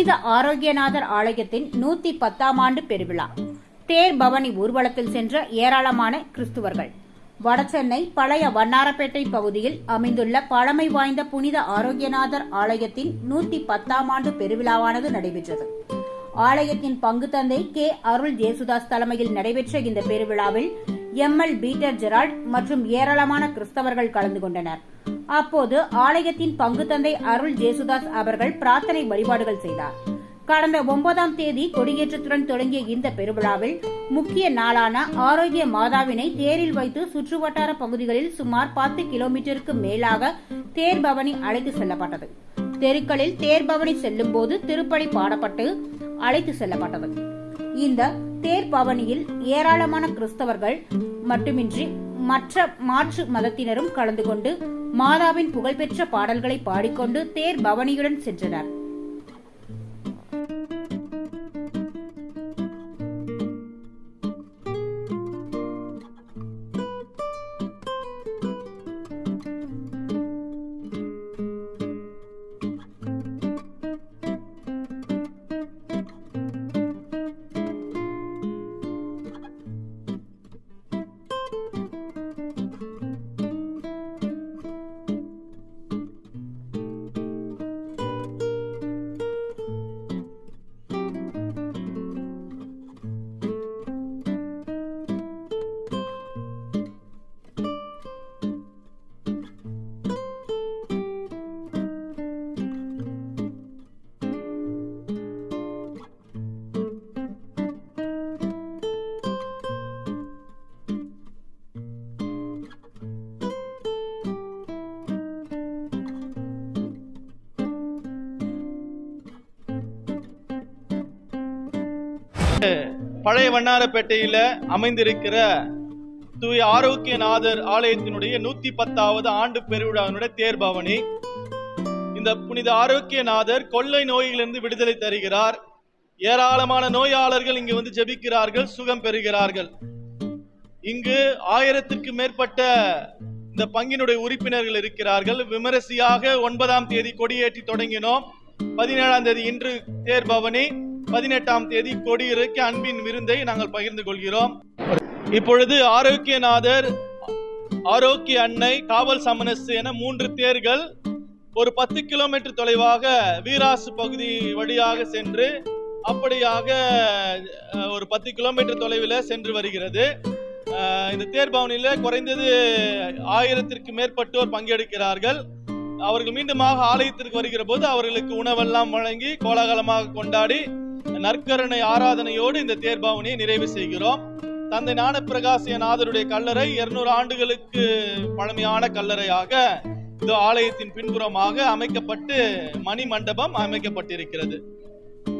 புனித ஆரோக்கியநாதர் ஆலயத்தின் நூத்தி பத்தாம் ஆண்டு பெருவிழா. தேர் பவனி ஊர்வலத்தில் சென்ற ஏராளமான கிறிஸ்துவர்கள். வடசென்னை பழைய வண்ணாரப்பேட்டை பகுதியில் அமைந்துள்ள பழமை வாய்ந்த புனித ஆரோக்கியநாதர் ஆலயத்தின் நூத்தி பத்தாம் ஆண்டு பெருவிழாவானது நடைபெற்றது. ஆலயத்தின் பங்கு தந்தை கே. அருள் ஜேசுதாஸ் தலைமையில் நடைபெற்ற இந்த பெருவிழாவில் எம்எல் பீட்டர் ஜெரால்ட் மற்றும் ஏராளமான கிறிஸ்தவர்கள் கலந்து கொண்டனர். அப்போது ஆலயத்தின் பங்கு தந்தை அருள் ஜேசுதாஸ் அவர்கள் பிரார்த்தனை வழிபாடுகள் செய்தார். கடந்த ஒன்பதாம் தேதி கொடியேற்றத்துடன் தொடங்கிய இந்த பெருவிழாவில் முக்கிய நாளான ஆரோக்கிய மாதாவினை தேரில் வைத்து சுற்றுவட்டார பகுதிகளில் சுமார் பத்து கிலோமீட்டருக்கு மேலாக தேர் பவனி அழைத்து செல்லப்பட்டது. தெருக்களில் தேர் பவனி செல்லும் போது திருப்பலி பாடப்பட்டு அழைத்து செல்லப்பட்டது. இந்த தேர் பவனியில் ஏராளமான கிறிஸ்தவர்கள் மட்டுமின்றி மற்ற மாற்று மதத்தினரும் கலந்து கொண்டு மாதாவின் புகழ்பெற்ற பாடல்களை பாடிக்கொண்டு தேர் பவனியுடன் சென்றனர். பழைய வண்ணாரப்பேட்டையில் அமைந்திருக்கிற தூய ஆரோக்கியநாதர் ஆலயத்தினுடைய நூத்தி பத்தாவது ஆண்டு பெருவிழாவினுடைய தேர்பவனி இந்த புனித ஆரோக்கியநாதர் கொள்ளை நோயிலிருந்து விடுதலை தருகிறார். ஏராளமான நோயாளர்கள் இங்கு வந்து ஜெபிக்கிறார்கள் சுகம் பெறுகிறார்கள். இங்கு ஆயிரத்திற்கு மேற்பட்ட இந்த பங்கினுடைய உறுப்பினர்கள் இருக்கிறார்கள். விமரிசையாக ஒன்பதாம் தேதி கொடியேற்றி தொடங்கினோம். பதினேழாம் தேதி இன்று தேர்பவனி பதினெட்டாம் தேதி கொடியிறக்கி அன்பின் விருந்தை நாங்கள் பகிர்ந்து கொள்கிறோம். இப்பொழுது ஆரோக்கியநாதர் ஆரோக்கிய அன்னை காவல் சமனசு என மூன்று தேர்கள் ஒரு பத்து கிலோமீட்டர் தொலைவாக வீராசு பகுதி வழியாக சென்று அப்படியாக ஒரு பத்து கிலோமீட்டர் தொலைவில் சென்று வருகிறது. இந்த தேர் பவனியில் குறைந்தது ஆயிரத்திற்கு மேற்பட்டோர் பங்கெடுக்கிறார்கள். அவர்கள் மீண்டுமாக ஆலயத்திற்கு வருகிற போது அவர்களுக்கு உணவெல்லாம் வழங்கி கோலாகலமாக கொண்டாடி நற்கருணை ஆராதனையோடு இந்த தேர்பவனியை நிறைவு செய்கிறோம். தந்தை ஞானப்பிரகாசிய நாதருடைய கல்லறை இருநூறு ஆண்டுகளுக்கு பழமையான கல்லறையாக இந்த ஆலயத்தின் பின்புறமாக அமைக்கப்பட்டு மணி மண்டபம் அமைக்கப்பட்டிருக்கிறது.